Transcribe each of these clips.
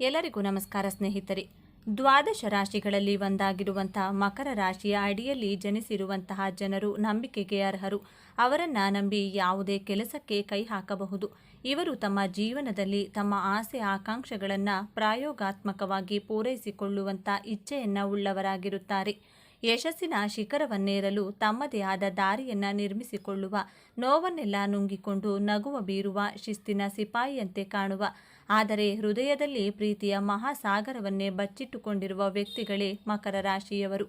ಎಲ್ಲರಿಗೂ ನಮಸ್ಕಾರ ಸ್ನೇಹಿತರೆ. ದ್ವಾದಶ ರಾಶಿಗಳಲ್ಲಿ ಒಂದಾಗಿರುವಂತಹ ಮಕರ ರಾಶಿಯ ಅಡಿಯಲ್ಲಿ ಜನಿಸಿರುವಂತಹ ಜನರು ನಂಬಿಕೆಗೆ ಅರ್ಹರು. ಅವರನ್ನ ನಂಬಿ ಯಾವುದೇ ಕೆಲಸಕ್ಕೆ ಕೈ ಹಾಕಬಹುದು. ಇವರು ತಮ್ಮ ಜೀವನದಲ್ಲಿ ತಮ್ಮ ಆಸೆ ಆಕಾಂಕ್ಷೆಗಳನ್ನು ಪ್ರಾಯೋಗಾತ್ಮಕವಾಗಿ ಪೂರೈಸಿಕೊಳ್ಳುವಂಥ ಇಚ್ಛೆಯನ್ನು ಉಳ್ಳವರಾಗಿರುತ್ತಾರೆ. ಯಶಸ್ಸಿನ ಶಿಖರವನ್ನೇರಲು ತಮ್ಮದೇ ಆದ ದಾರಿಯನ್ನು ನಿರ್ಮಿಸಿಕೊಳ್ಳುವ, ನೋವನ್ನೆಲ್ಲ ನುಂಗಿಕೊಂಡು ನಗುವ ಬೀರುವ, ಶಿಸ್ತಿನ ಸಿಪಾಯಿಯಂತೆ ಕಾಣುವ ಆದರೆ ಹೃದಯದಲ್ಲಿ ಪ್ರೀತಿಯ ಮಹಾಸಾಗರವನ್ನೇ ಬಚ್ಚಿಟ್ಟುಕೊಂಡಿರುವ ವ್ಯಕ್ತಿಗಳೇ ಮಕರ ರಾಶಿಯವರು.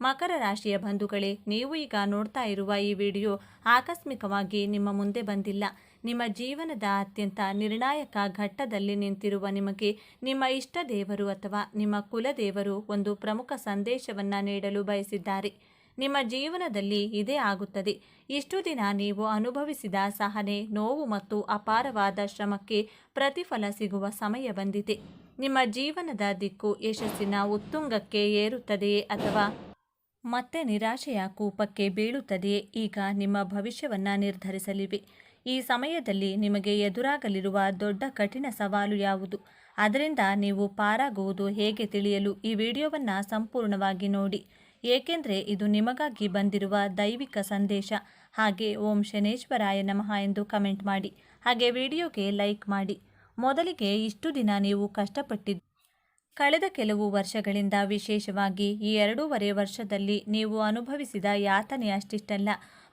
ಮಕರ ರಾಶಿಯ ಬಂಧುಗಳೇ, ನೀವು ಈಗ ನೋಡ್ತಾ ಇರುವ ಈ ವಿಡಿಯೋ ಆಕಸ್ಮಿಕವಾಗಿ ನಿಮ್ಮ ಮುಂದೆ ಬಂದಿಲ್ಲ. ನಿಮ್ಮ ಜೀವನದ ಅತ್ಯಂತ ನಿರ್ಣಾಯಕ ಘಟ್ಟದಲ್ಲಿ ನಿಂತಿರುವ ನಿಮಗೆ ನಿಮ್ಮ ಇಷ್ಟ ದೇವರು ಅಥವಾ ನಿಮ್ಮ ಕುಲದೇವರು ಒಂದು ಪ್ರಮುಖ ಸಂದೇಶವನ್ನು ನೀಡಲು ಬಯಸಿದ್ದಾರೆ. ನಿಮ್ಮ ಜೀವನದಲ್ಲಿ ಇದೇ ಆಗುತ್ತದೆ. ಇಷ್ಟು ದಿನ ನೀವು ಅನುಭವಿಸಿದ ಸಹನೆ, ನೋವು ಮತ್ತು ಅಪಾರವಾದ ಶ್ರಮಕ್ಕೆ ಪ್ರತಿಫಲ ಸಿಗುವ ಸಮಯ ಬಂದಿದೆ. ನಿಮ್ಮ ಜೀವನದ ದಿಕ್ಕು ಯಶಸ್ಸಿನ ಉತ್ತುಂಗಕ್ಕೆ ಏರುತ್ತದೆಯೇ ಅಥವಾ ಮತ್ತೆ ನಿರಾಶೆಯ ಕೂಪಕ್ಕೆ ಬೀಳುತ್ತದೆಯೇ? ಈಗ ನಿಮ್ಮ ಭವಿಷ್ಯವನ್ನು ನಿರ್ಧರಿಸಲಿವೆ. ಈ ಸಮಯದಲ್ಲಿ ನಿಮಗೆ ಎದುರಾಗಲಿರುವ ದೊಡ್ಡ ಕಠಿಣ ಸವಾಲು ಯಾವುದು? ಅದರಿಂದ ನೀವು ಪಾರಾಗುವುದು ಹೇಗೆ ತಿಳಿಯಲು ಈ ವಿಡಿಯೋವನ್ನು ಸಂಪೂರ್ಣವಾಗಿ ನೋಡಿ. ಏಕೆಂದರೆ ಇದು ನಿಮಗಾಗಿ ಬಂದಿರುವ ದೈವಿಕ ಸಂದೇಶ. ಹಾಗೆ ಓಂ ಶನೇಶ್ವರಾಯ ನಮಃ ಎಂದು ಕಮೆಂಟ್ ಮಾಡಿ. ಹಾಗೆ ವಿಡಿಯೋಗೆ ಲೈಕ್ ಮಾಡಿ. ಮೊದಲಿಗೆ ಇಷ್ಟು ದಿನ ನೀವು ಕಷ್ಟಪಟ್ಟಿದ್ದು ಕಳೆದ ಕೆಲವು ವರ್ಷಗಳಿಂದ ವಿಶೇಷವಾಗಿ ಈ ಎರಡೂವರೆ ವರ್ಷದಲ್ಲಿ ನೀವು ಅನುಭವಿಸಿದ ಯಾತನೆ ಅಷ್ಟಿಷ್ಟಲ್ಲ.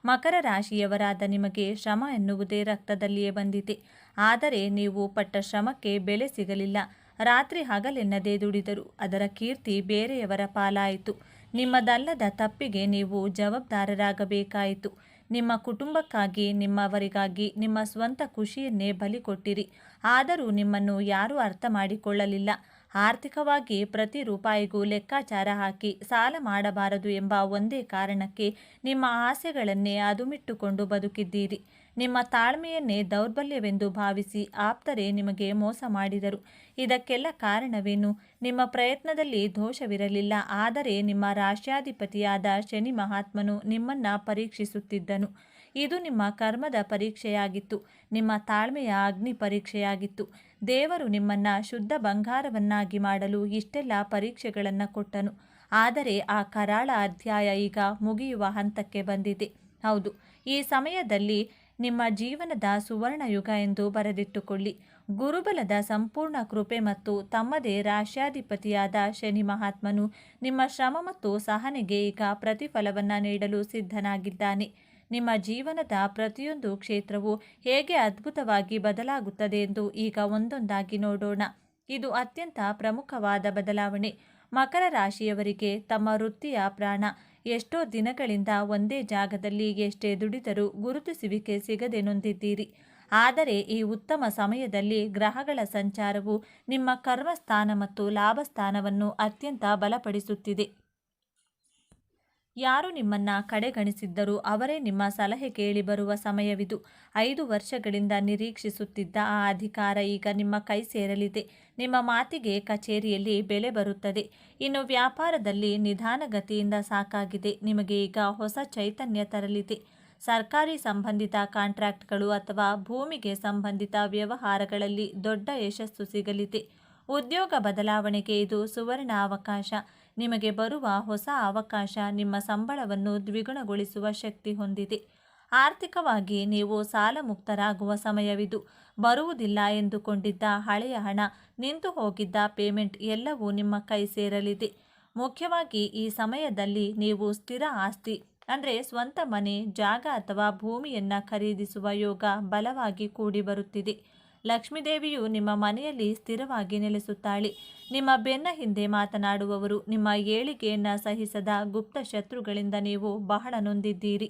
ಮಕರ ರಾಶಿಯವರಾದ ನಿಮಗೆ ಶ್ರಮ ಎನ್ನುವುದೇ ರಕ್ತದಲ್ಲಿಯೇ ಬಂದಿದೆ. ಆದರೆ ನೀವು ಪಟ್ಟ ಶ್ರಮಕ್ಕೆ ಬೆಲೆ ಸಿಗಲಿಲ್ಲ. ರಾತ್ರಿ ಹಗಲೆನ್ನದೇ ದುಡಿದರು. ಅದರ ಕೀರ್ತಿ ಬೇರೆಯವರ ಪಾಲಾಯಿತು. ನಿಮ್ಮದಲ್ಲದ ತಪ್ಪಿಗೆ ನೀವು ಜವಾಬ್ದಾರರಾಗಬೇಕಾಯಿತು. ನಿಮ್ಮ ಕುಟುಂಬಕ್ಕಾಗಿ, ನಿಮ್ಮವರಿಗಾಗಿ, ನಿಮ್ಮ ಸ್ವಂತ ಖುಷಿಯನ್ನೇ ಬಲಿ ಕೊಟ್ಟಿರಿ. ಆದರೂ ನಿಮ್ಮನ್ನು ಯಾರೂ ಅರ್ಥ ಮಾಡಿಕೊಳ್ಳಲಿಲ್ಲ. ಆರ್ಥಿಕವಾಗಿ ಪ್ರತಿ ರೂಪಾಯಿಗೂ ಲೆಕ್ಕಾಚಾರ ಹಾಕಿ ಸಾಲ ಮಾಡಬಾರದು ಎಂಬ ಒಂದೇ ಕಾರಣಕ್ಕೆ ನಿಮ್ಮ ಆಸೆಗಳನ್ನೇ ಅದುಮಿಟ್ಟುಕೊಂಡು ಬದುಕಿದ್ದೀರಿ. ನಿಮ್ಮ ತಾಳ್ಮೆಯನ್ನೇ ದೌರ್ಬಲ್ಯವೆಂದು ಭಾವಿಸಿ ಆಪ್ತರೇ ನಿಮಗೆ ಮೋಸ ಮಾಡಿದರು. ಇದಕ್ಕೆಲ್ಲ ಕಾರಣವೇನು? ನಿಮ್ಮ ಪ್ರಯತ್ನದಲ್ಲಿ ದೋಷವಿರಲಿಲ್ಲ. ಆದರೆ ನಿಮ್ಮ ರಾಷ್ಟ್ರಾಧಿಪತಿಯಾದ ಶನಿ ಮಹಾತ್ಮನು ನಿಮ್ಮನ್ನ ಪರೀಕ್ಷಿಸುತ್ತಿದ್ದನು. ಇದು ನಿಮ್ಮ ಕರ್ಮದ ಪರೀಕ್ಷೆಯಾಗಿತ್ತು. ನಿಮ್ಮ ತಾಳ್ಮೆಯ ಅಗ್ನಿ ಪರೀಕ್ಷೆಯಾಗಿತ್ತು. ದೇವರು ನಿಮ್ಮನ್ನ ಶುದ್ಧ ಬಂಗಾರವನ್ನಾಗಿ ಮಾಡಲು ಇಷ್ಟೆಲ್ಲ ಪರೀಕ್ಷೆಗಳನ್ನು ಕೊಟ್ಟನು. ಆದರೆ ಆ ಕರಾಳ ಅಧ್ಯಾಯ ಈಗ ಮುಗಿಯುವ ಹಂತಕ್ಕೆ ಬಂದಿದೆ. ಹೌದು, ಈ ಸಮಯದಲ್ಲಿ ನಿಮ್ಮ ಜೀವನದ ಸುವರ್ಣಯುಗ ಎಂದು ಬರೆದಿಟ್ಟುಕೊಳ್ಳಿ. ಗುರುಬಲದ ಸಂಪೂರ್ಣ ಕೃಪೆ ಮತ್ತು ತಮ್ಮದೇ ರಾಶ್ಯಾಧಿಪತಿಯಾದ ಶನಿ ಮಹಾತ್ಮನು ನಿಮ್ಮ ಶ್ರಮ ಮತ್ತು ಸಹನೆಗೆ ಈಗ ಪ್ರತಿಫಲವನ್ನು ನೀಡಲು ಸಿದ್ಧನಾಗಿದ್ದಾನೆ. ನಿಮ್ಮ ಜೀವನದ ಪ್ರತಿಯೊಂದು ಕ್ಷೇತ್ರವು ಹೇಗೆ ಅದ್ಭುತವಾಗಿ ಬದಲಾಗುತ್ತದೆ ಎಂದು ಈಗ ಒಂದೊಂದಾಗಿ ನೋಡೋಣ. ಇದು ಅತ್ಯಂತ ಪ್ರಮುಖವಾದ ಬದಲಾವಣೆ. ಮಕರ ರಾಶಿಯವರಿಗೆ ತಮ್ಮ ವೃತ್ತಿಯ ಪ್ರಾಣ. ಎಷ್ಟೋ ದಿನಗಳಿಂದ ಒಂದೇ ಜಾಗದಲ್ಲಿ ಎಷ್ಟೇ ದುಡಿದರೂ ಗುರುತಿಸುವಿಕೆ ಸಿಗದೆ ನೊಂದಿದ್ದೀರಿ. ಆದರೆ ಈ ಉತ್ತಮ ಸಮಯದಲ್ಲಿ ಗ್ರಹಗಳ ಸಂಚಾರವು ನಿಮ್ಮ ಕರ್ಮಸ್ಥಾನ ಮತ್ತು ಲಾಭಸ್ಥಾನವನ್ನು ಅತ್ಯಂತ ಬಲಪಡಿಸುತ್ತಿದೆ. ಯಾರು ನಿಮ್ಮನ್ನ ಕಡೆಗಣಿಸಿದ್ದರೂ ಅವರೇ ನಿಮ್ಮ ಸಲಹೆ ಕೇಳಿ ಬರುವ ಸಮಯವಿದು. ಐದು ವರ್ಷಗಳಿಂದ ನಿರೀಕ್ಷಿಸುತ್ತಿದ್ದ ಆ ಅಧಿಕಾರ ಈಗ ನಿಮ್ಮ ಕೈ ಸೇರಲಿದೆ. ನಿಮ್ಮ ಮಾತಿಗೆ ಕಚೇರಿಯಲ್ಲಿ ಬೆಲೆ ಬರುತ್ತದೆ. ಇನ್ನು ವ್ಯಾಪಾರದಲ್ಲಿ ನಿಧಾನಗತಿಯಿಂದ ಸಾಕಾಗಿದೆ. ನಿಮಗೆ ಈಗ ಹೊಸ ಚೈತನ್ಯ ತರಲಿದೆ. ಸರ್ಕಾರಿ ಸಂಬಂಧಿತ ಕಾಂಟ್ರಾಕ್ಟ್ಗಳು ಅಥವಾ ಭೂಮಿಗೆ ಸಂಬಂಧಿತ ವ್ಯವಹಾರಗಳಲ್ಲಿ ದೊಡ್ಡ ಯಶಸ್ಸು ಸಿಗಲಿದೆ. ಉದ್ಯೋಗ ಬದಲಾವಣೆಗೆ ಇದು ಸುವರ್ಣ ಅವಕಾಶ ನಿಮಗೆ ಬರುವ ಹೊಸ ಅವಕಾಶ ನಿಮ್ಮ ಸಂಬಳವನ್ನು ದ್ವಿಗುಣಗೊಳಿಸುವ ಶಕ್ತಿ ಹೊಂದಿದೆ. ಆರ್ಥಿಕವಾಗಿ ನೀವು ಸಾಲ ಮುಕ್ತರಾಗುವ ಸಮಯವಿದು. ಬರುವುದಿಲ್ಲ ಎಂದುಕೊಂಡಿದ್ದ ಹಳೆಯ ಹಣ, ನಿಂತು ಹೋಗಿದ್ದ ಪೇಮೆಂಟ್ ಎಲ್ಲವೂ ನಿಮ್ಮ ಕೈ ಸೇರಲಿದೆ. ಮುಖ್ಯವಾಗಿ ಈ ಸಮಯದಲ್ಲಿ ನೀವು ಸ್ಥಿರ ಆಸ್ತಿ, ಅಂದರೆ ಸ್ವಂತ ಮನೆ, ಜಾಗ ಅಥವಾ ಭೂಮಿಯನ್ನು ಖರೀದಿಸುವ ಯೋಗ ಬಲವಾಗಿ ಕೂಡಿ ಬರುತ್ತಿದೆ ಲಕ್ಷ್ಮೀದೇವಿಯು ನಿಮ್ಮ ಮನೆಯಲ್ಲಿ ಸ್ಥಿರವಾಗಿ ನೆಲೆಸುತ್ತಾಳೆ. ನಿಮ್ಮ ಬೆನ್ನ ಹಿಂದೆ ಮಾತನಾಡುವವರು ನಿಮ್ಮ ಏಳಿಗೆಯನ್ನು ಸಹಿಸದ ಗುಪ್ತ ಶತ್ರುಗಳಿಂದ ನೀವು ಬಹಳ ನೊಂದಿದ್ದೀರಿ.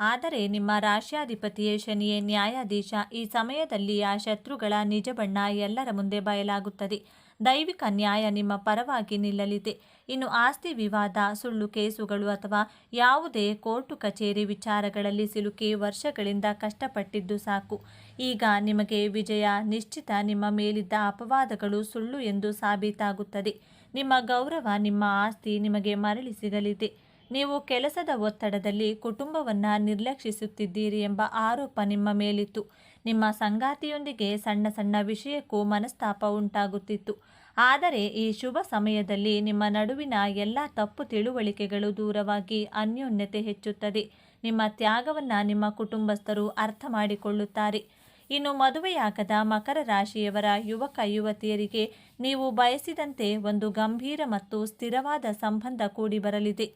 ಆದರೆ ನಿಮ್ಮ ರಾಶ್ಯಾಧಿಪತಿಯೇ ಶನಿಯೇ ನ್ಯಾಯಾಧೀಶ, ಈ ಸಮಯದಲ್ಲಿ ಆ ಶತ್ರುಗಳ ನಿಜ ಬಣ್ಣ ಎಲ್ಲರ ಮುಂದೆ ಬಯಲಾಗುತ್ತದೆ. ದೈವಿಕ ನ್ಯಾಯ ನಿಮ್ಮ ಪರವಾಗಿ ನಿಲ್ಲಲಿದೆ. ಇನ್ನು ಆಸ್ತಿ ವಿವಾದ, ಸುಳ್ಳು ಕೇಸುಗಳು ಅಥವಾ ಯಾವುದೇ ಕೋರ್ಟು ಕಚೇರಿ ವಿಚಾರಗಳಲ್ಲಿ ಸಿಲುಕಿ ವರ್ಷಗಳಿಂದ ಕಷ್ಟಪಟ್ಟಿದ್ದು ಸಾಕು. ಈಗ ನಿಮಗೆ ವಿಜಯ, ನಿಶ್ಚಿತ ನಿಮ್ಮ ಮೇಲಿದ್ದ ಅಪವಾದಗಳು ಸುಳ್ಳು ಎಂದು ಸಾಬೀತಾಗುತ್ತದೆ. ನಿಮ್ಮ ಗೌರವ, ನಿಮ್ಮ ಆಸ್ತಿ ನಿಮಗೆ ಮರಳಿ ಸಿಗಲಿದೆ. ನೀವು ಕೆಲಸದ ಒತ್ತಡದಲ್ಲಿ ಕುಟುಂಬವನ್ನು ನಿರ್ಲಕ್ಷಿಸುತ್ತಿದ್ದೀರಿ ಎಂಬ ಆರೋಪ ನಿಮ್ಮ ಮೇಲಿತ್ತು. ನಿಮ್ಮ ಸಂಗಾತಿಯೊಂದಿಗೆ ಸಣ್ಣ ಸಣ್ಣ ವಿಷಯಕ್ಕೂ ಮನಸ್ತಾಪ ಉಂಟಾಗುತ್ತಿತ್ತು. ಆದರೆ ಈ ಶುಭ ಸಮಯದಲ್ಲಿ ನಿಮ್ಮ ನಡುವಿನ ಎಲ್ಲ ತಪ್ಪು ತಿಳುವಳಿಕೆಗಳು ದೂರವಾಗಿ ಅನ್ಯೋನ್ಯತೆ ಹೆಚ್ಚುತ್ತದೆ. ನಿಮ್ಮ ತ್ಯಾಗವನ್ನು ನಿಮ್ಮ ಕುಟುಂಬಸ್ಥರು ಅರ್ಥ ಮಾಡಿಕೊಳ್ಳುತ್ತಾರೆ. ಇನ್ನು ಮದುವೆಯಾಗದ ಮಕರ ರಾಶಿಯವರ ಯುವಕ ಯುವತಿಯರಿಗೆ ನೀವು ಬಯಸಿದಂತೆ ಒಂದು ಗಂಭೀರ ಮತ್ತು ಸ್ಥಿರವಾದ ಸಂಬಂಧ ಕೂಡಿ ಬರಲಿದೆ.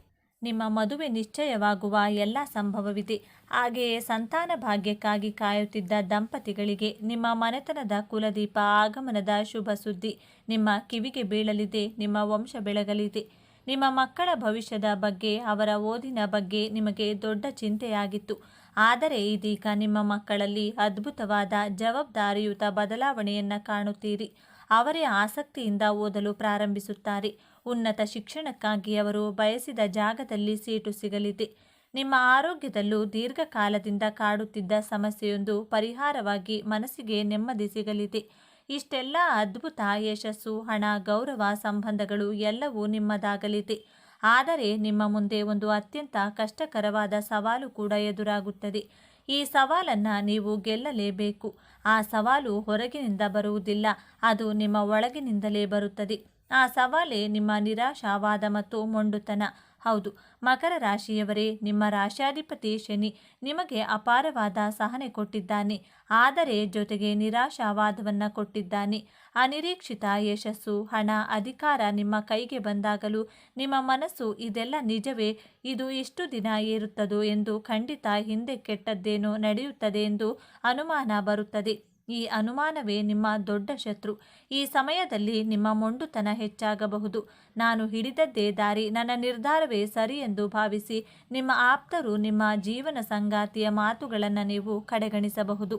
ನಿಮ್ಮ ಮದುವೆ ನಿಶ್ಚಯವಾಗುವ ಎಲ್ಲ ಸಂಭವವಿದೆ. ಹಾಗೆಯೇ ಸಂತಾನ ಭಾಗ್ಯಕ್ಕಾಗಿ ಕಾಯುತ್ತಿದ್ದ ದಂಪತಿಗಳಿಗೆ ನಿಮ್ಮ ಮನೆತನದ ಕುಲದೀಪ, ಆಗಮನದ ಶುಭ ಸುದ್ದಿ, ನಿಮ್ಮ ಕಿವಿಗೆ ಬೀಳಲಿದೆ, ನಿಮ್ಮ ವಂಶ ಬೆಳಗಲಿದೆ. ನಿಮ್ಮ ಮಕ್ಕಳ ಭವಿಷ್ಯದ ಬಗ್ಗೆ, ಅವರ ಓದಿನ ಬಗ್ಗೆ ನಿಮಗೆ ದೊಡ್ಡ ಚಿಂತೆಯಾಗಿತ್ತು. ಆದರೆ ಇದೀಗ ನಿಮ್ಮ ಮಕ್ಕಳಲ್ಲಿ ಅದ್ಭುತವಾದ ಜವಾಬ್ದಾರಿಯುತ ಬದಲಾವಣೆಯನ್ನು ಕಾಣುತ್ತೀರಿ. ಅವರೇ ಆಸಕ್ತಿಯಿಂದ ಓದಲು ಪ್ರಾರಂಭಿಸುತ್ತಾರೆ. ಉನ್ನತ ಶಿಕ್ಷಣಕ್ಕಾಗಿ ಅವರು ಬಯಸಿದ ಜಾಗದಲ್ಲಿ ಸೀಟು ಸಿಗಲಿದೆ. ನಿಮ್ಮ ಆರೋಗ್ಯದಲ್ಲೂ ದೀರ್ಘಕಾಲದಿಂದ ಕಾಡುತ್ತಿದ್ದ ಸಮಸ್ಯೆಯೊಂದು ಪರಿಹಾರವಾಗಿ ಮನಸ್ಸಿಗೆ ನೆಮ್ಮದಿ ಸಿಗಲಿದೆ. ಇಷ್ಟೆಲ್ಲ ಅದ್ಭುತ ಯಶಸ್ಸು, ಹಣ, ಗೌರವ, ಸಂಬಂಧಗಳು ಎಲ್ಲವೂ ನಿಮ್ಮದಾಗಲಿದೆ. ಆದರೆ ನಿಮ್ಮ ಮುಂದೆ ಒಂದು ಅತ್ಯಂತ ಕಷ್ಟಕರವಾದ ಸವಾಲು ಕೂಡ ಎದುರಾಗುತ್ತದೆ. ಈ ಸವಾಲನ್ನು ನೀವು ಗೆಲ್ಲಲೇಬೇಕು. ಆ ಸವಾಲು ಹೊರಗಿನಿಂದ ಬರುವುದಿಲ್ಲ, ಅದು ನಿಮ್ಮ ಒಳಗಿನಿಂದಲೇ ಬರುತ್ತದೆ. ಆ ಸವಾಲೇ ನಿಮ್ಮ ನಿರಾಶಾವಾದ ಮತ್ತು ಮೊಂಡುತನ. ಹೌದು, ಮಕರ ರಾಶಿಯವರೇ, ನಿಮ್ಮ ರಾಶ್ಯಾಧಿಪತಿ ಶನಿ ನಿಮಗೆ ಅಪಾರವಾದ ಸಹನೆ ಕೊಟ್ಟಿದ್ದಾನೆ. ಆದರೆ ಜೊತೆಗೆ ನಿರಾಶಾವಾದವನ್ನು ಕೊಟ್ಟಿದ್ದಾನೆ. ಅನಿರೀಕ್ಷಿತ ಯಶಸ್ಸು, ಹಣ, ಅಧಿಕಾರ ನಿಮ್ಮ ಕೈಗೆ ಬಂದಾಗಲೂ ನಿಮ್ಮ ಮನಸ್ಸು ಇದೆಲ್ಲ ನಿಜವೇ? ಇದು ಎಷ್ಟು ದಿನ ಏರುತ್ತದೋ ಎಂದು ಖಂಡಿತ ಹಿಂದೆ ಕೆಟ್ಟದ್ದೇನೋ ನಡೆಯುತ್ತದೆ ಎಂದು ಅನುಮಾನ ಬರುತ್ತದೆ. ಈ ಅನುಮಾನವೇ ನಿಮ್ಮ ದೊಡ್ಡ ಶತ್ರು. ಈ ಸಮಯದಲ್ಲಿ ನಿಮ್ಮ ಮೊಂಡುತನ ಹೆಚ್ಚಾಗಬಹುದು. ನಾನು ಹಿಡಿದದ್ದೇ ದಾರಿ, ನನ್ನ ನಿರ್ಧಾರವೇ ಸರಿ ಎಂದು ಭಾವಿಸಿ, ನಿಮ್ಮ ಆಪ್ತರು ನಿಮ್ಮ ಜೀವನ ಸಂಗಾತಿಯ ಮಾತುಗಳನ್ನು ನೀವು ಕಡೆಗಣಿಸಬಹುದು.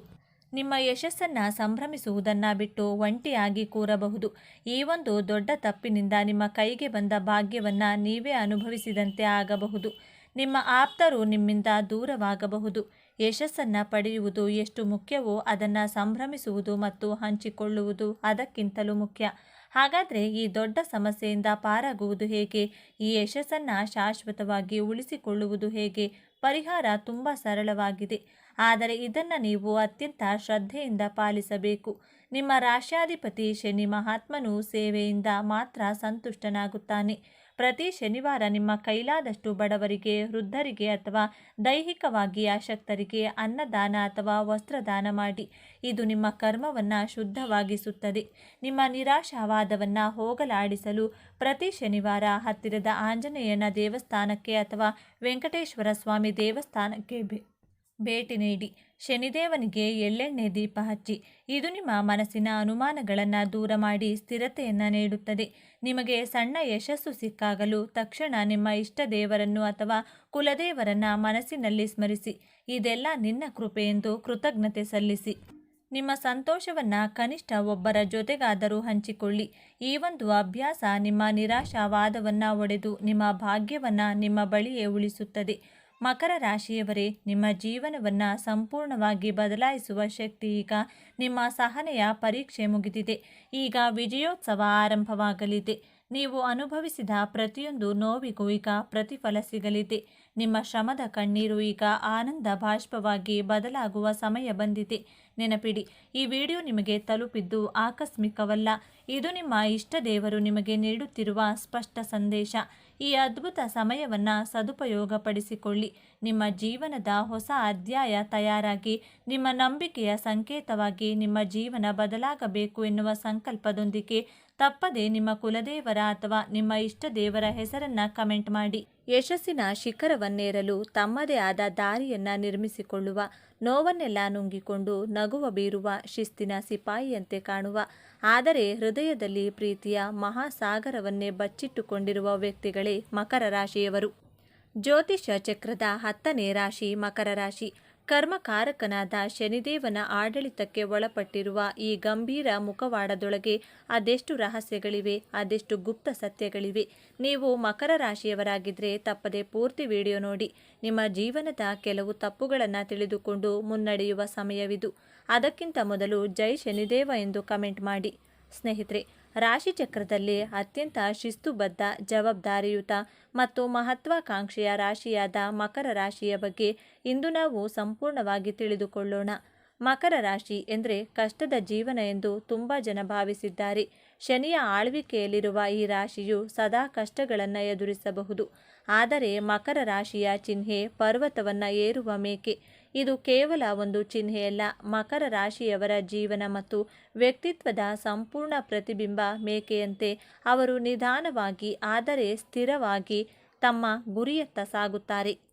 ನಿಮ್ಮ ಯಶಸ್ಸನ್ನು ಸಂಭ್ರಮಿಸುವುದನ್ನು ಬಿಟ್ಟು ಒಂಟಿಯಾಗಿ ಕೂರಬಹುದು. ಈ ಒಂದು ದೊಡ್ಡ ತಪ್ಪಿನಿಂದ ನಿಮ್ಮ ಕೈಗೆ ಬಂದ ಭಾಗ್ಯವನ್ನು ನೀವೇ ಅನುಭವಿಸಿದಂತೆ ಆಗಬಹುದು. ನಿಮ್ಮ ಆಪ್ತರು ನಿಮ್ಮಿಂದ ದೂರವಾಗಬಹುದು. ಯಶಸ್ಸನ್ನು ಪಡೆಯುವುದು ಎಷ್ಟು ಮುಖ್ಯವೋ ಅದನ್ನು ಸಂಭ್ರಮಿಸುವುದು ಮತ್ತು ಹಂಚಿಕೊಳ್ಳುವುದು ಅದಕ್ಕಿಂತಲೂ ಮುಖ್ಯ. ಹಾಗಾದರೆ ಈ ದೊಡ್ಡ ಸಮಸ್ಯೆಯಿಂದ ಪಾರಾಗುವುದು ಹೇಗೆ? ಈ ಯಶಸ್ಸನ್ನು ಶಾಶ್ವತವಾಗಿ ಉಳಿಸಿಕೊಳ್ಳುವುದು ಹೇಗೆ? ಪರಿಹಾರ ತುಂಬ ಸರಳವಾಗಿದೆ. ಆದರೆ ಇದನ್ನು ನೀವು ಅತ್ಯಂತ ಶ್ರದ್ಧೆಯಿಂದ ಪಾಲಿಸಬೇಕು. ನಿಮ್ಮ ರಾಶ್ಯಾಧಿಪತಿ ಶನಿ ಮಹಾತ್ಮನು ಸೇವೆಯಿಂದ ಮಾತ್ರ ಸಂತುಷ್ಟನಾಗುತ್ತಾನೆ. ಪ್ರತಿ ಶನಿವಾರ ನಿಮ್ಮ ಕೈಲಾದಷ್ಟು ಬಡವರಿಗೆ, ವೃದ್ಧರಿಗೆ ಅಥವಾ ದೈಹಿಕವಾಗಿ ಅಶಕ್ತರಿಗೆ ಅನ್ನದಾನ ಅಥವಾ ವಸ್ತ್ರದಾನ ಮಾಡಿ. ಇದು ನಿಮ್ಮ ಕರ್ಮವನ್ನು ಶುದ್ಧವಾಗಿಸುತ್ತದೆ. ನಿಮ್ಮ ನಿರಾಶಾವಾದವನ್ನು ಹೋಗಲಾಡಿಸಲು ಪ್ರತಿ ಶನಿವಾರ ಹತ್ತಿರದ ಆಂಜನೇಯನ ದೇವಸ್ಥಾನಕ್ಕೆ ಅಥವಾ ವೆಂಕಟೇಶ್ವರ ಸ್ವಾಮಿ ದೇವಸ್ಥಾನಕ್ಕೆ ಭೇಟಿ ನೀಡಿ. ಶನಿದೇವನಿಗೆ ಎಳ್ಳೆಣ್ಣೆ ದೀಪ ಹಚ್ಚಿ, ಇದು ನಿಮ್ಮ ಮನಸ್ಸಿನ ಅನುಮಾನಗಳನ್ನು ದೂರ ಮಾಡಿ ಸ್ಥಿರತೆಯನ್ನು ನೀಡುತ್ತದೆ. ನಿಮಗೆ ಸಣ್ಣ ಯಶಸ್ಸು ಸಿಕ್ಕಾಗಲು ತಕ್ಷಣ ನಿಮ್ಮ ಇಷ್ಟ ದೇವರನ್ನು ಅಥವಾ ಕುಲದೇವರನ್ನು ಮನಸ್ಸಿನಲ್ಲಿ ಸ್ಮರಿಸಿ, ಇದೆಲ್ಲ ನಿನ್ನ ಕೃಪೆ ಎಂದು ಕೃತಜ್ಞತೆ ಸಲ್ಲಿಸಿ. ನಿಮ್ಮ ಸಂತೋಷವನ್ನು ಕನಿಷ್ಠ ಒಬ್ಬರ ಜೊತೆಗಾದರೂ ಹಂಚಿಕೊಳ್ಳಿ. ಈ ಒಂದು ಅಭ್ಯಾಸ ನಿಮ್ಮ ನಿರಾಶಾವಾದವನ್ನು ಒಡೆದು ನಿಮ್ಮ ಭಾಗ್ಯವನ್ನು ನಿಮ್ಮ ಬಳಿಯೇ ಉಳಿಸುತ್ತದೆ. ಮಕರ ರಾಶಿಯವರೇ, ನಿಮ್ಮ ಜೀವನವನ್ನು ಸಂಪೂರ್ಣವಾಗಿ ಬದಲಾಯಿಸುವ ಶಕ್ತಿ ಈಗ ನಿಮ್ಮ ಸಹನೆಯ ಪರೀಕ್ಷೆ ಮುಗಿದಿದೆ. ಈಗ ವಿಜಯೋತ್ಸವ ಆರಂಭವಾಗಲಿದೆ. ನೀವು ಅನುಭವಿಸಿದ ಪ್ರತಿಯೊಂದು ನೋವಿಗೂ ಈಗ ಪ್ರತಿಫಲ ಸಿಗಲಿದೆ. ನಿಮ್ಮ ಶ್ರಮದ ಕಣ್ಣೀರು ಈಗ ಆನಂದ ಬಾಷ್ಪವಾಗಿ ಬದಲಾಗುವ ಸಮಯ ಬಂದಿದೆ. ನೆನಪಿಡಿ, ಈ ವಿಡಿಯೋ ನಿಮಗೆ ತಲುಪಿದ್ದು ಆಕಸ್ಮಿಕವಲ್ಲ. ಇದು ನಿಮ್ಮ ಇಷ್ಟ ದೇವರು ನಿಮಗೆ ನೀಡುತ್ತಿರುವ ಸ್ಪಷ್ಟ ಸಂದೇಶ. ಈ ಅದ್ಭುತ ಸಮಯವನ್ನು ಸದುಪಯೋಗಪಡಿಸಿಕೊಳ್ಳಿ. ನಿಮ್ಮ ಜೀವನದ ಹೊಸ ಅಧ್ಯಾಯ ತಯಾರಾಗಿ, ನಿಮ್ಮ ನಂಬಿಕೆಯ ಸಂಕೇತವಾಗಿ ನಿಮ್ಮ ಜೀವನ ಬದಲಾಗಬೇಕು ಎನ್ನುವ ಸಂಕಲ್ಪದೊಂದಿಗೆ ತಪ್ಪದೆ ನಿಮ್ಮ ಕುಲದೇವರ ಅಥವಾ ನಿಮ್ಮ ಇಷ್ಟ ದೇವರ ಹೆಸರನ್ನ ಕಮೆಂಟ್ ಮಾಡಿ. ಯಶಸ್ಸಿನ ಶಿಖರವನ್ನೇರಲು ತಮ್ಮದೇ ಆದ ದಾರಿಯನ್ನು ನಿರ್ಮಿಸಿಕೊಳ್ಳುವ, ನೋವನ್ನೆಲ್ಲ ನುಂಗಿಕೊಂಡು ನಗುವ ಬೀರುವ ಶಿಸ್ತಿನ ಸಿಪಾಯಿಯಂತೆ ಕಾಣುವ ಆದರೆ ಹೃದಯದಲ್ಲಿ ಪ್ರೀತಿಯ ಮಹಾಸಾಗರವನ್ನೇ ಬಚ್ಚಿಟ್ಟುಕೊಂಡಿರುವ ವ್ಯಕ್ತಿಗಳೇ ಮಕರ ರಾಶಿಯವರು. ಜ್ಯೋತಿಷ ಚಕ್ರದ ಹತ್ತನೇ ರಾಶಿ ಮಕರ ರಾಶಿ. ಕರ್ಮಕಾರಕನಾದ ಶನಿದೇವನ ಆಡಳಿತಕ್ಕೆ ಒಳಪಟ್ಟಿರುವ ಈ ಗಂಭೀರ ಮುಖವಾಡದೊಳಗೆ ಅದೆಷ್ಟು ರಹಸ್ಯಗಳಿವೆ, ಅದೆಷ್ಟು ಗುಪ್ತ ಸತ್ಯಗಳಿವೆ. ನೀವು ಮಕರ ರಾಶಿಯವರಾಗಿದ್ದರೆ ತಪ್ಪದೆ ಪೂರ್ತಿ ವಿಡಿಯೋ ನೋಡಿ. ನಿಮ್ಮ ಜೀವನದ ಕೆಲವು ತಪ್ಪುಗಳನ್ನು ತಿಳಿದುಕೊಂಡು ಮುನ್ನಡೆಯುವ ಸಮಯವಿದು. ಅದಕ್ಕಿಂತ ಮೊದಲು ಜೈ ಶನಿದೇವ ಎಂದು ಕಮೆಂಟ್ ಮಾಡಿ. ಸ್ನೇಹಿತರೆ, ರಾಶಿಚಕ್ರದಲ್ಲಿ ಅತ್ಯಂತ ಶಿಸ್ತುಬದ್ಧ, ಜವಾಬ್ದಾರಿಯುತ ಮತ್ತು ಮಹತ್ವಾಕಾಂಕ್ಷೆಯ ರಾಶಿಯಾದ ಮಕರ ರಾಶಿಯ ಬಗ್ಗೆ ಇಂದು ನಾವು ಸಂಪೂರ್ಣವಾಗಿ ತಿಳಿದುಕೊಳ್ಳೋಣ. ಮಕರ ರಾಶಿ ಎಂದರೆ ಕಷ್ಟದ ಜೀವನ ಎಂದು ತುಂಬ ಜನ ಭಾವಿಸಿದ್ದಾರೆ. ಶನಿಯ ಆಳ್ವಿಕೆಯಲ್ಲಿರುವ ಈ ರಾಶಿಯು ಸದಾ ಕಷ್ಟಗಳನ್ನು ಎದುರಿಸಬಹುದು. ಆದರೆ ಮಕರ ರಾಶಿಯ ಚಿಹ್ನೆ ಪರ್ವತವನ್ನು ಏರುವ ಮೇಕೆ. ಇದು ಕೇವಲ ಒಂದು ಚಿಹ್ನೆಯಲ್ಲ ಮಕರ ರಾಶಿಯವರ ಜೀವನ ಮತ್ತು ವ್ಯಕ್ತಿತ್ವದ ಸಂಪೂರ್ಣ ಪ್ರತಿಬಿಂಬ ಮೇಕೆಯಂತೆ ಅವರು ನಿಧಾನವಾಗಿ, ಆದರೆ ಸ್ಥಿರವಾಗಿ ತಮ್ಮ ಗುರಿಯತ್ತ ಸಾಗುತ್ತಾರೆ.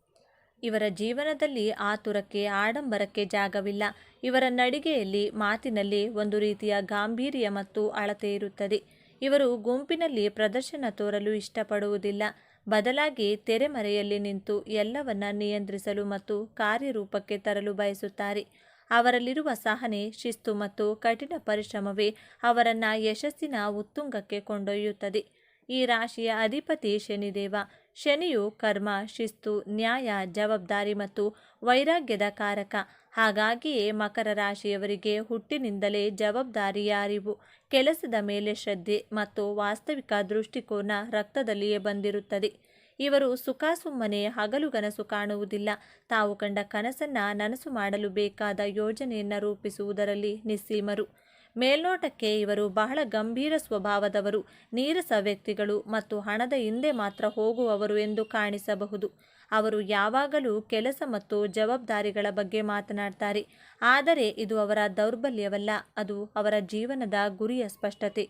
ಇವರ ಜೀವನದಲ್ಲಿ ಆತುರಕ್ಕೆ, ಆಡಂಬರಕ್ಕೆ ಜಾಗವಿಲ್ಲ. ಇವರ ನಡಿಗೆಯಲ್ಲಿ ಮಾತಿನಲ್ಲಿ ಒಂದು ರೀತಿಯ ಗಾಂಭೀರ್ಯ ಮತ್ತು ಅಳತೆ ಇರುತ್ತದೆ. ಇವರು ಗುಂಪಿನಲ್ಲಿ ಪ್ರದರ್ಶನ ತೋರಲು ಇಷ್ಟಪಡುವುದಿಲ್ಲ. ಬದಲಾಗಿ ತೆರೆಮರೆಯಲ್ಲಿ ನಿಂತು ಎಲ್ಲವನ್ನ ನಿಯಂತ್ರಿಸಲು ಮತ್ತು ಕಾರ್ಯರೂಪಕ್ಕೆ ತರಲು ಬಯಸುತ್ತಾರೆ. ಅವರಲ್ಲಿರುವ ಸಹನೆ, ಶಿಸ್ತು ಮತ್ತು ಕಠಿಣ ಪರಿಶ್ರಮವೇ ಅವರನ್ನು ಯಶಸ್ಸಿನ ಉತ್ತುಂಗಕ್ಕೆ ಕೊಂಡೊಯ್ಯುತ್ತದೆ. ಈ ರಾಶಿಯ ಅಧಿಪತಿ ಶನಿದೇವ ಶನಿಯು ಕರ್ಮ, ಶಿಸ್ತು, ನ್ಯಾಯ, ಜವಾಬ್ದಾರಿ ಮತ್ತು ವೈರಾಗ್ಯದ ಕಾರಕ. ಹಾಗಾಗಿಯೇ ಮಕರ ರಾಶಿಯವರಿಗೆ ಹುಟ್ಟಿನಿಂದಲೇ ಜವಾಬ್ದಾರಿಯ ಅರಿವು, ಕೆಲಸದ ಮೇಲೆ ಶ್ರದ್ಧೆ ಮತ್ತು ವಾಸ್ತವಿಕ ದೃಷ್ಟಿಕೋನ ರಕ್ತದಲ್ಲಿಯೇ ಬಂದಿರುತ್ತದೆ. ಇವರು ಸುಖ ಸುಮ್ಮನೆ ಹಗಲುಗನಸು ಕಾಣುವುದಿಲ್ಲ. ತಾವು ಕಂಡ ಕನಸನ್ನ ನನಸು ಮಾಡಲು ಬೇಕಾದ ಯೋಜನೆಯನ್ನು ರೂಪಿಸುವುದರಲ್ಲಿ ನಿಸ್ಸೀಮರು. ಮೇಲ್ನೋಟಕ್ಕೆ ಇವರು ಬಹಳ ಗಂಭೀರ ಸ್ವಭಾವದವರು. ನೀರಸ ವ್ಯಕ್ತಿಗಳು ಮತ್ತು ಹಣದ ಹಿಂದೆ ಮಾತ್ರ ಹೋಗುವವರು ಎಂದು ಕಾಣಿಸಬಹುದು. ಅವರು ಯಾವಾಗಲೂ ಕೆಲಸ ಮತ್ತು ಜವಾಬ್ದಾರಿಗಳ ಬಗ್ಗೆ ಮಾತನಾಡ್ತಾರೆ. ಆದರೆ ಇದು ಅವರ ದೌರ್ಬಲ್ಯವಲ್ಲ, ಅದು ಅವರ ಜೀವನದ ಗುರಿಯ ಸ್ಪಷ್ಟತೆ.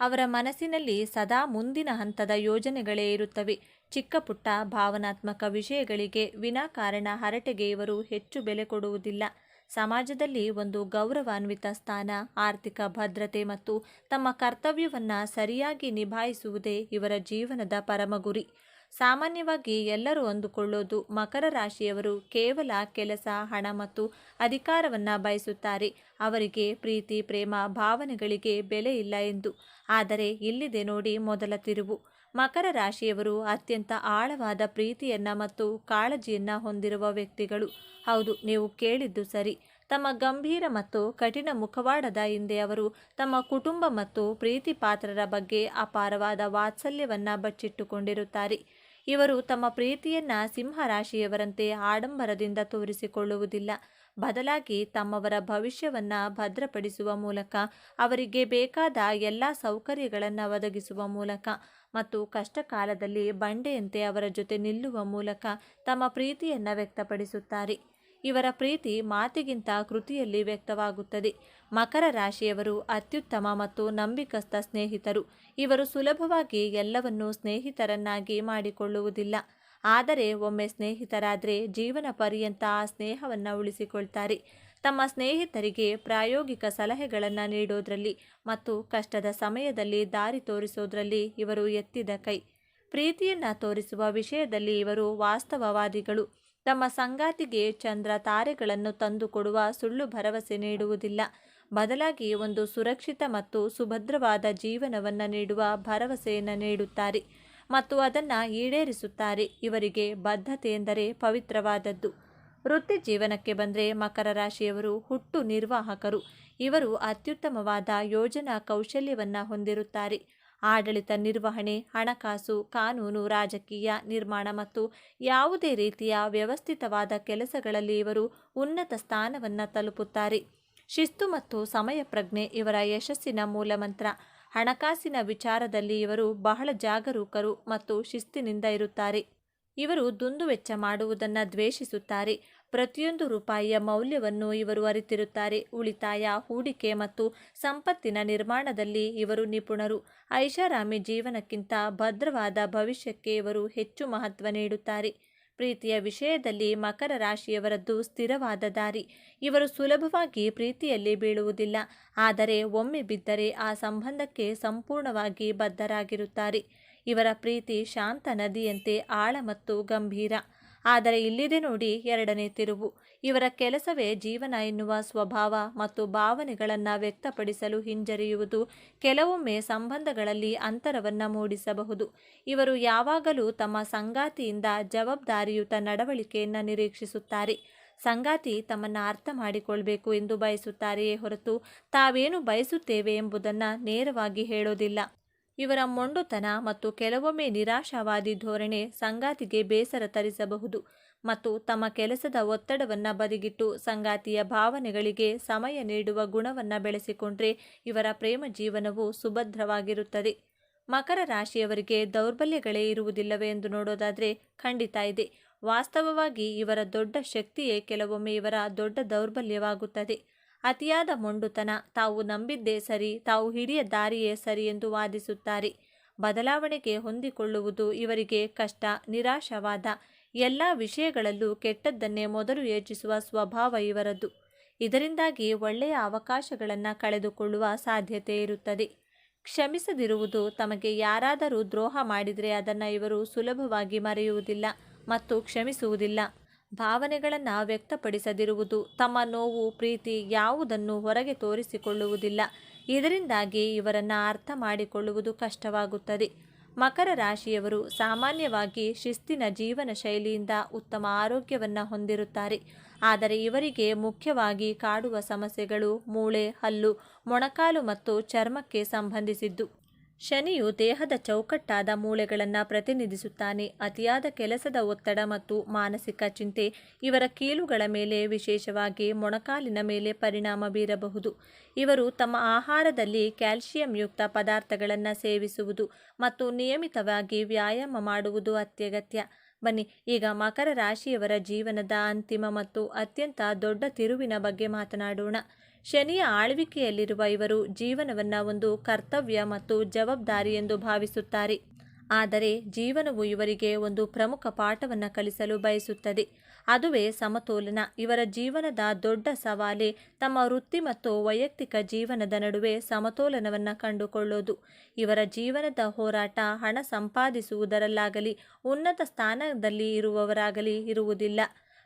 ಅವರ ಮನಸ್ಸಿನಲ್ಲಿ ಸದಾ ಮುಂದಿನ ಹಂತದ ಯೋಜನೆಗಳೇ ಇರುತ್ತವೆ. ಚಿಕ್ಕ ಪುಟ್ಟ ಭಾವನಾತ್ಮಕ ವಿಷಯಗಳಿಗೆ ವಿನಾಕಾರಣ ಹರಟೆಗೆ ಇವರು ಹೆಚ್ಚು ಬೆಲೆ ಕೊಡುವುದಿಲ್ಲ. ಸಮಾಜದಲ್ಲಿ ಒಂದು ಗೌರವಾನ್ವಿತ ಸ್ಥಾನ, ಆರ್ಥಿಕ ಭದ್ರತೆ ಮತ್ತು ತಮ್ಮ ಕರ್ತವ್ಯವನ್ನು ಸರಿಯಾಗಿ ನಿಭಾಯಿಸುವುದೇ ಇವರ ಜೀವನದ ಪರಮ ಗುರಿ ಸಾಮಾನ್ಯವಾಗಿ ಎಲ್ಲರೂ ಅಂದುಕೊಳ್ಳೋದು ಮಕರ ರಾಶಿಯವರು ಕೇವಲ ಕೆಲಸ, ಹಣ ಮತ್ತು ಅಧಿಕಾರವನ್ನು ಬಯಸುತ್ತಾರೆ. ಅವರಿಗೆ ಪ್ರೀತಿ, ಪ್ರೇಮ, ಭಾವನೆಗಳಿಗೆ ಬೆಲೆ ಇಲ್ಲ ಎಂದು. ಆದರೆ ಇಲ್ಲಿದೆ ನೋಡಿ ಮೊದಲ ತಿರುವು. ಮಕರ ರಾಶಿಯವರು ಅತ್ಯಂತ ಆಳವಾದ ಪ್ರೀತಿಯನ್ನ ಮತ್ತು ಕಾಳಜಿಯನ್ನ ಹೊಂದಿರುವ ವ್ಯಕ್ತಿಗಳು. ಹೌದು, ನೀವು ಕೇಳಿದ್ದು ಸರಿ. ತಮ್ಮ ಗಂಭೀರ ಮತ್ತು ಕಠಿಣ ಮುಖವಾಡದ ಹಿಂದೆ ಅವರು ತಮ್ಮ ಕುಟುಂಬ ಮತ್ತು ಪ್ರೀತಿ ಪಾತ್ರರ ಬಗ್ಗೆ ಅಪಾರವಾದ ವಾತ್ಸಲ್ಯವನ್ನ ಬಚ್ಚಿಟ್ಟುಕೊಂಡಿರುತ್ತಾರೆ. ಇವರು ತಮ್ಮ ಪ್ರೀತಿಯನ್ನ ಸಿಂಹರಾಶಿಯವರಂತೆ ಆಡಂಬರದಿಂದ ತೋರಿಸಿಕೊಳ್ಳುವುದಿಲ್ಲ. ಬದಲಾಗಿ ತಮ್ಮವರ ಭವಿಷ್ಯವನ್ನು ಭದ್ರಪಡಿಸುವ ಮೂಲಕ, ಅವರಿಗೆ ಬೇಕಾದ ಎಲ್ಲ ಸೌಕರ್ಯಗಳನ್ನು ಒದಗಿಸುವ ಮೂಲಕ ಮತ್ತು ಕಷ್ಟ ಕಾಲದಲ್ಲಿ ಬಂಡೆಯಂತೆ ಅವರ ಜೊತೆ ನಿಲ್ಲುವ ಮೂಲಕ ತಮ್ಮ ಪ್ರೀತಿಯನ್ನು ವ್ಯಕ್ತಪಡಿಸುತ್ತಾರೆ. ಇವರ ಪ್ರೀತಿ ಮಾತಿಗಿಂತ ಕೃತಿಯಲ್ಲಿ ವ್ಯಕ್ತವಾಗುತ್ತದೆ. ಮಕರ ರಾಶಿಯವರು ಅತ್ಯುತ್ತಮ ಮತ್ತು ನಂಬಿಕಸ್ಥ ಸ್ನೇಹಿತರು. ಇವರು ಸುಲಭವಾಗಿ ಎಲ್ಲವನ್ನೂ ಸ್ನೇಹಿತರನ್ನಾಗಿ ಮಾಡಿಕೊಳ್ಳುವುದಿಲ್ಲ. ಆದರೆ ಒಮ್ಮೆ ಸ್ನೇಹಿತರಾದರೆ ಜೀವನ ಪರ್ಯಂತ ಆ ಸ್ನೇಹವನ್ನು ಉಳಿಸಿಕೊಳ್ತಾರೆ. ತಮ್ಮ ಸ್ನೇಹಿತರಿಗೆ ಪ್ರಾಯೋಗಿಕ ಸಲಹೆಗಳನ್ನು ನೀಡೋದ್ರಲ್ಲಿ ಮತ್ತು ಕಷ್ಟದ ಸಮಯದಲ್ಲಿ ದಾರಿ ತೋರಿಸೋದ್ರಲ್ಲಿ ಇವರು ಎತ್ತಿದ ಕೈ. ಪ್ರೀತಿಯನ್ನು ತೋರಿಸುವ ವಿಷಯದಲ್ಲಿ ಇವರು ವಾಸ್ತವವಾದಿಗಳು. ತಮ್ಮ ಸಂಗಾತಿಗೆ ಚಂದ್ರ ತಾರೆಗಳನ್ನು ತಂದುಕೊಡುವ ಸುಳ್ಳು ಭರವಸೆ ನೀಡುವುದಿಲ್ಲ. ಬದಲಾಗಿ ಒಂದು ಸುರಕ್ಷಿತ ಮತ್ತು ಸುಭದ್ರವಾದ ಜೀವನವನ್ನು ನೀಡುವ ಭರವಸೆಯನ್ನು ನೀಡುತ್ತಾರೆ. ಮತ್ತು ಅದನ್ನು ಈಡೇರಿಸುತ್ತಾರೆ. ಇವರಿಗೆ ಬದ್ಧತೆ ಎಂದರೆ ಪವಿತ್ರವಾದದ್ದು. ವೃತ್ತಿ ಜೀವನಕ್ಕೆ ಬಂದರೆ ಮಕರ ರಾಶಿಯವರು ಹುಟ್ಟು ನಿರ್ವಾಹಕರು. ಇವರು ಅತ್ಯುತ್ತಮವಾದ ಯೋಜನಾ ಕೌಶಲ್ಯವನ್ನು ಹೊಂದಿರುತ್ತಾರೆ. ಆಡಳಿತ ನಿರ್ವಹಣೆ, ಹಣಕಾಸು, ಕಾನೂನು, ರಾಜಕೀಯ, ನಿರ್ಮಾಣ ಮತ್ತು ಯಾವುದೇ ರೀತಿಯ ವ್ಯವಸ್ಥಿತವಾದ ಕೆಲಸಗಳಲ್ಲಿ ಇವರು ಉನ್ನತ ಸ್ಥಾನವನ್ನು ತಲುಪುತ್ತಾರೆ. ಶಿಸ್ತು ಮತ್ತು ಸಮಯ ಪ್ರಜ್ಞೆ ಇವರ ಯಶಸ್ಸಿನ ಮೂಲಮಂತ್ರ. ಹಣಕಾಸಿನ ವಿಚಾರದಲ್ಲಿ ಇವರು ಬಹಳ ಜಾಗರೂಕರು ಮತ್ತು ಶಿಸ್ತಿನಿಂದ ಇರುತ್ತಾರೆ. ಇವರು ದುಂದುವೆಚ್ಚ ಮಾಡುವುದನ್ನು ದ್ವೇಷಿಸುತ್ತಾರೆ. ಪ್ರತಿಯೊಂದು ರೂಪಾಯಿಯ ಮೌಲ್ಯವನ್ನು ಇವರು ಅರಿತಿರುತ್ತಾರೆ. ಉಳಿತಾಯ, ಹೂಡಿಕೆ ಮತ್ತು ಸಂಪತ್ತಿನ ನಿರ್ಮಾಣದಲ್ಲಿ ಇವರು ನಿಪುಣರು. ಐಷಾರಾಮಿ ಜೀವನಕ್ಕಿಂತ ಭದ್ರವಾದ ಭವಿಷ್ಯಕ್ಕೆ ಇವರು ಹೆಚ್ಚು ಮಹತ್ವ ನೀಡುತ್ತಾರೆ. ಪ್ರೀತಿಯ ವಿಷಯದಲ್ಲಿ ಮಕರ ರಾಶಿಯವರದ್ದು ಸ್ಥಿರವಾದ ದಾರಿ. ಇವರು ಸುಲಭವಾಗಿ ಪ್ರೀತಿಯಲ್ಲಿ ಬೀಳುವುದಿಲ್ಲ. ಆದರೆ ಒಮ್ಮೆ ಬಿದ್ದರೆ ಆ ಸಂಬಂಧಕ್ಕೆ ಸಂಪೂರ್ಣವಾಗಿ ಬದ್ಧರಾಗಿರುತ್ತಾರೆ. ಇವರ ಪ್ರೀತಿ ಶಾಂತ ನದಿಯಂತೆ ಆಳ ಮತ್ತು ಗಂಭೀರ. ಆದರೆ ಇಲ್ಲಿದೆ ನೋಡಿ ಎರಡನೇ ತಿರುವು. ಇವರ ಕೆಲಸವೇ ಜೀವನ ಎನ್ನುವ ಸ್ವಭಾವ ಮತ್ತು ಭಾವನೆಗಳನ್ನು ವ್ಯಕ್ತಪಡಿಸಲು ಹಿಂಜರಿಯುವುದು. ಕೆಲವೊಮ್ಮೆ ಸಂಬಂಧಗಳಲ್ಲಿ ಅಂತರವನ್ನು ಮೂಡಿಸಬಹುದು. ಇವರು ಯಾವಾಗಲೂ ತಮ್ಮ ಸಂಗಾತಿಯಿಂದ ಜವಾಬ್ದಾರಿಯುತ ನಡವಳಿಕೆಯನ್ನು ನಿರೀಕ್ಷಿಸುತ್ತಾರೆ. ಸಂಗಾತಿ ತಮ್ಮನ್ನು ಅರ್ಥ ಮಾಡಿಕೊಳ್ಬೇಕು ಎಂದು ಬಯಸುತ್ತಾರೆಯೇ ಹೊರತು ತಾವೇನು ಬಯಸುತ್ತೇವೆ ಎಂಬುದನ್ನು ನೇರವಾಗಿ ಹೇಳೋದಿಲ್ಲ. ಇವರ ಮೊಂಡುತನ ಮತ್ತು ಕೆಲವೊಮ್ಮೆ ನಿರಾಶಾವಾದಿ ಧೋರಣೆ ಸಂಗಾತಿಗೆ ಬೇಸರ ತರಿಸಬಹುದು ಮತ್ತು ತಮ್ಮ ಕೆಲಸದ ಒತ್ತಡವನ್ನು ಬದಿಗಿಟ್ಟು ಸಂಗಾತಿಯ ಭಾವನೆಗಳಿಗೆ ಸಮಯ ನೀಡುವ ಗುಣವನ್ನು ಬೆಳೆಸಿಕೊಂಡ್ರೆ ಇವರ ಪ್ರೇಮ ಜೀವನವು ಸುಭದ್ರವಾಗಿರುತ್ತದೆ. ಮಕರ ರಾಶಿಯವರಿಗೆ ದೌರ್ಬಲ್ಯಗಳೇ ಇರುವುದಿಲ್ಲವೇ ಎಂದು ನೋಡೋದಾದರೆ ಖಂಡಿತ ಇದೆ. ವಾಸ್ತವವಾಗಿ ಇವರ ದೊಡ್ಡ ಶಕ್ತಿಯೇ ಕೆಲವೊಮ್ಮೆ ಇವರ ದೊಡ್ಡ ದೌರ್ಬಲ್ಯವಾಗುತ್ತದೆ. ಅತಿಯಾದ ಮೊಂಡುತನ. ತಾವು ನಂಬಿದ್ದೇ ಸರಿ, ತಾವು ಹಿಡಿಯ ದಾರಿಯೇ ಸರಿ ಎಂದು ವಾದಿಸುತ್ತಾರೆ. ಬದಲಾವಣೆಗೆ ಹೊಂದಿಕೊಳ್ಳುವುದು ಇವರಿಗೆ ಕಷ್ಟ, ನಿರಾಶವಾದ. ಎಲ್ಲ ವಿಷಯಗಳಲ್ಲೂ ಕೆಟ್ಟದ್ದನ್ನೇ ಮೊದಲು ಯೋಚಿಸುವ ಸ್ವಭಾವ ಇವರದ್ದು. ಇದರಿಂದಾಗಿ ಒಳ್ಳೆಯ ಅವಕಾಶಗಳನ್ನು ಕಳೆದುಕೊಳ್ಳುವ ಸಾಧ್ಯತೆ ಇರುತ್ತದೆ. ಕ್ಷಮಿಸದಿರುವುದು ತಮಗೆ ಯಾರಾದರೂ ದ್ರೋಹ ಮಾಡಿದರೆ ಅದನ್ನು ಇವರು ಸುಲಭವಾಗಿ ಮರೆಯುವುದಿಲ್ಲ ಮತ್ತು ಕ್ಷಮಿಸುವುದಿಲ್ಲ. ಭಾವನೆಗಳನ್ನು ವ್ಯಕ್ತಪಡಿಸದಿರುವುದು, ತಮ್ಮ ನೋವು, ಪ್ರೀತಿ ಯಾವುದನ್ನು ಹೊರಗೆ ತೋರಿಸಿಕೊಳ್ಳುವುದಿಲ್ಲ. ಇದರಿಂದಾಗಿ ಇವರನ್ನು ಅರ್ಥ ಮಾಡಿಕೊಳ್ಳುವುದು ಕಷ್ಟವಾಗುತ್ತದೆ. ಮಕರ ರಾಶಿಯವರು ಸಾಮಾನ್ಯವಾಗಿ ಶಿಸ್ತಿನ ಜೀವನ ಶೈಲಿಯಿಂದ ಉತ್ತಮ ಆರೋಗ್ಯವನ್ನು ಹೊಂದಿರುತ್ತಾರೆ. ಆದರೆ ಇವರಿಗೆ ಮುಖ್ಯವಾಗಿ ಕಾಡುವ ಸಮಸ್ಯೆಗಳು, ಮೂಳೆ, ಹಲ್ಲು, ಮೊಣಕಾಲು ಮತ್ತು ಚರ್ಮಕ್ಕೆ ಸಂಬಂಧಿಸಿದ್ದು. ಶನಿಯು ದೇಹದ ಚೌಕಟ್ಟಾದ ಮೂಳೆಗಳನ್ನು ಪ್ರತಿನಿಧಿಸುತ್ತಾನೆ. ಅತಿಯಾದ ಕೆಲಸದ ಒತ್ತಡ ಮತ್ತು ಮಾನಸಿಕ ಚಿಂತೆ ಇವರ ಕೀಲುಗಳ ಮೇಲೆ ವಿಶೇಷವಾಗಿ ಮೊಣಕಾಲಿನ ಮೇಲೆ ಪರಿಣಾಮ ಬೀರಬಹುದು. ಇವರು ತಮ್ಮ ಆಹಾರದಲ್ಲಿ ಕ್ಯಾಲ್ಸಿಯಂಯುಕ್ತ ಪದಾರ್ಥಗಳನ್ನು ಸೇವಿಸುವುದು ಮತ್ತು ನಿಯಮಿತವಾಗಿ ವ್ಯಾಯಾಮ ಮಾಡುವುದು ಅತ್ಯಗತ್ಯ. ಬನ್ನಿ, ಈಗ ಮಕರ ರಾಶಿಯವರ ಜೀವನದ ಅಂತಿಮ ಮತ್ತು ಅತ್ಯಂತ ದೊಡ್ಡ ತಿರುವಿನ ಬಗ್ಗೆ ಮಾತನಾಡೋಣ. ಶನಿಯ ಆಳ್ವಿಕೆಯಲ್ಲಿರುವ ಇವರು ಜೀವನವನ್ನು ಒಂದು ಕರ್ತವ್ಯ ಮತ್ತು ಜವಾಬ್ದಾರಿ ಎಂದು ಭಾವಿಸುತ್ತಾರೆ. ಆದರೆ ಜೀವನವು ಇವರಿಗೆ ಒಂದು ಪ್ರಮುಖ ಪಾಠವನ್ನು ಕಲಿಸಲು ಬಯಸುತ್ತದೆ. ಅದುವೇ ಸಮತೋಲನ. ಇವರ ಜೀವನದ ದೊಡ್ಡ ಸವಾಲೆ ತಮ್ಮ ವೃತ್ತಿ ಮತ್ತು ವೈಯಕ್ತಿಕ ಜೀವನದ ನಡುವೆ ಸಮತೋಲನವನ್ನು ಕಂಡುಕೊಳ್ಳೋದು. ಇವರ ಜೀವನದ ಹೋರಾಟ ಹಣ ಸಂಪಾದಿಸುವುದರಲ್ಲಾಗಲಿ, ಉನ್ನತ ಸ್ಥಾನದಲ್ಲಿ ಇರುವವರಾಗಲಿ ಇರುವುದಿಲ್ಲ.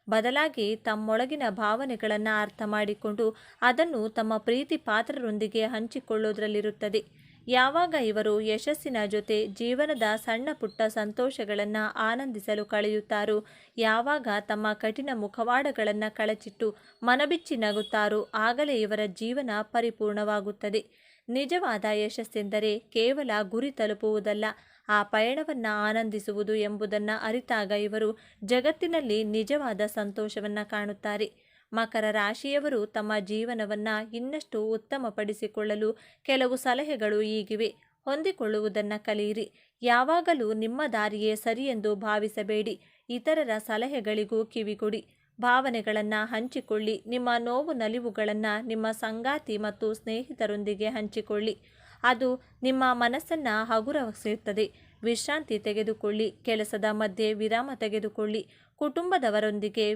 ಬದಲಾಗಿ ತಮ್ಮೊಳಗಿನ ಭಾವನೆಗಳನ್ನು ಅರ್ಥ ಮಾಡಿಕೊಂಡು ಅದನ್ನು ತಮ್ಮ ಪ್ರೀತಿ ಪಾತ್ರರೊಂದಿಗೆ ಹಂಚಿಕೊಳ್ಳೋದ್ರಲ್ಲಿರುತ್ತದೆ. ಯಾವಾಗ ಇವರು ಯಶಸ್ಸಿನ ಜೊತೆ ಜೀವನದ ಸಣ್ಣ ಪುಟ್ಟ ಸಂತೋಷಗಳನ್ನು ಆನಂದಿಸಲು ಕಳೆಯುತ್ತಾರೋ, ಯಾವಾಗ ತಮ್ಮ ಕಠಿಣ ಮುಖವಾಡಗಳನ್ನು ಕಳಚಿಟ್ಟು ಮನಬಿಚ್ಚಿ ನಗುತ್ತಾರೋ, ಆಗಲೇ ಇವರ ಜೀವನ ಪರಿಪೂರ್ಣವಾಗುತ್ತದೆ. ನಿಜವಾದ ಯಶಸ್ಸೆಂದರೆ ಕೇವಲ ಗುರಿ ತಲುಪುವುದಲ್ಲ, ಆ ಪಯಣವನ್ನು ಆನಂದಿಸುವುದು ಎಂಬುದನ್ನು ಅರಿತಾಗ ಇವರು ಜಗತ್ತಿನಲ್ಲಿ ನಿಜವಾದ ಸಂತೋಷವನ್ನು ಕಾಣುತ್ತಾರೆ. ಮಕರ ರಾಶಿಯವರು ತಮ್ಮ ಜೀವನವನ್ನು ಇನ್ನಷ್ಟು ಉತ್ತಮಪಡಿಸಿಕೊಳ್ಳಲು ಕೆಲವು ಸಲಹೆಗಳು ಈಗಿವೆ. ಹೊಂದಿಕೊಳ್ಳುವುದನ್ನು ಕಲಿಯಿರಿ. ಯಾವಾಗಲೂ ನಿಮ್ಮ ದಾರಿಯೇ ಸರಿ ಎಂದು ಭಾವಿಸಬೇಡಿ. ಇತರರ ಸಲಹೆಗಳಿಗೂ ಕಿವಿಗೊಡಿ. ಭಾವನೆಗಳನ್ನು ಹಂಚಿಕೊಳ್ಳಿ. ನಿಮ್ಮ ನೋವು ನಲಿವುಗಳನ್ನು ನಿಮ್ಮ ಸಂಗಾತಿ ಮತ್ತು ಸ್ನೇಹಿತರೊಂದಿಗೆ ಹಂಚಿಕೊಳ್ಳಿ. ಅದು ನಿಮ್ಮ ಮನಸ್ಸನ್ನು ಹಗುರವಾಗಿಸುತ್ತದೆ ವಿಶ್ರಾಂತಿ ತೆಗೆದುಕೊಳ್ಳಿ. ಕೆಲಸದ ಮಧ್ಯೆ ವಿರಾಮ ತೆಗೆದುಕೊಳ್ಳಿ. ಕುಟುಂಬದವರೊಂದಿಗೆ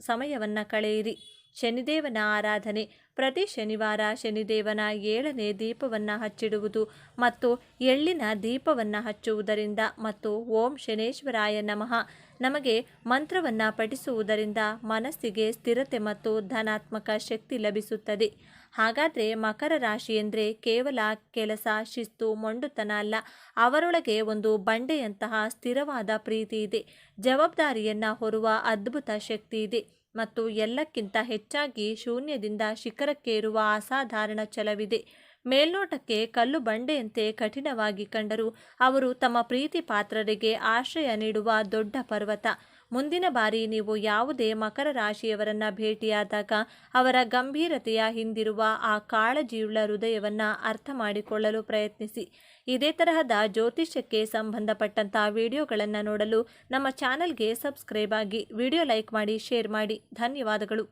ಸಮಯವನ್ನು ಕಳೆಯಿರಿ. ಶನಿದೇವನ ಆರಾಧನೆ. ಪ್ರತಿ ಶನಿವಾರ ಶನಿದೇವನ ಏಳನೇ ದೀಪವನ್ನು ಹಚ್ಚಿಡುವುದು ಮತ್ತು ಎಳ್ಳಿನ ದೀಪವನ್ನು ಹಚ್ಚುವುದರಿಂದ ಮತ್ತು ಓಂ ಶನೇಶ್ವರಾಯ ನಮಃ. ನಮಗೆ ಮಂತ್ರವನ್ನು ಪಠಿಸುವುದರಿಂದ ಮನಸ್ಸಿಗೆ ಸ್ಥಿರತೆ ಮತ್ತು ಧನಾತ್ಮಕ ಶಕ್ತಿ ಲಭಿಸುತ್ತದೆ. ಹಾಗಾದರೆ ಮಕರ ರಾಶಿ ಎಂದರೆ ಕೇವಲ ಕೆಲಸ, ಶಿಸ್ತು, ಮೊಂಡುತನ ಅಲ್ಲ. ಅವರೊಳಗೆ ಒಂದು ಬಂಡೆಯಂತಹ ಸ್ಥಿರವಾದ ಪ್ರೀತಿ ಇದೆ. ಜವಾಬ್ದಾರಿಯನ್ನು ಹೊರುವ ಅದ್ಭುತ ಶಕ್ತಿ ಇದೆ. ಮತ್ತು ಎಲ್ಲಕ್ಕಿಂತ ಹೆಚ್ಚಾಗಿ ಶೂನ್ಯದಿಂದ ಶಿಖರಕ್ಕೇರುವ ಅಸಾಧಾರಣ ಛಲವಿದೆ. ಮೇಲ್ನೋಟಕ್ಕೆ ಕಲ್ಲು ಬಂಡೆಯಂತೆ ಕಠಿಣವಾಗಿ ಕಂಡರೂ ಅವರು ತಮ್ಮ ಪ್ರೀತಿ ಪಾತ್ರರಿಗೆ ಆಶ್ರಯ ನೀಡುವ ದೊಡ್ಡ ಪರ್ವತ. ಮುಂದಿನ ಬಾರಿ ನೀವು ಯಾವುದೇ ಮಕರ ರಾಶಿಯವರನ್ನ ಭೇಟಿಯಾದಾಗ ಅವರ ಗಂಭೀರತೆಯ ಹಿಂದಿರುವ ಆ ಕಾಳಜಿಯುಳ್ಳ ಹೃದಯವನ್ನು ಅರ್ಥ ಮಾಡಿಕೊಳ್ಳಲು ಪ್ರಯತ್ನಿಸಿ. ಇದೇ ತರಹದ ಜ್ಯೋತಿಷ್ಯಕ್ಕೆ ಸಂಬಂಧಪಟ್ಟಂಥ ವಿಡಿಯೋಗಳನ್ನು ನೋಡಲು ನಮ್ಮ ಚಾನಲ್ಗೆ ಸಬ್ಸ್ಕ್ರೈಬ್ ಆಗಿ ವಿಡಿಯೋ ಲೈಕ್ ಮಾಡಿ, ಶೇರ್ ಮಾಡಿ. ಧನ್ಯವಾದಗಳು.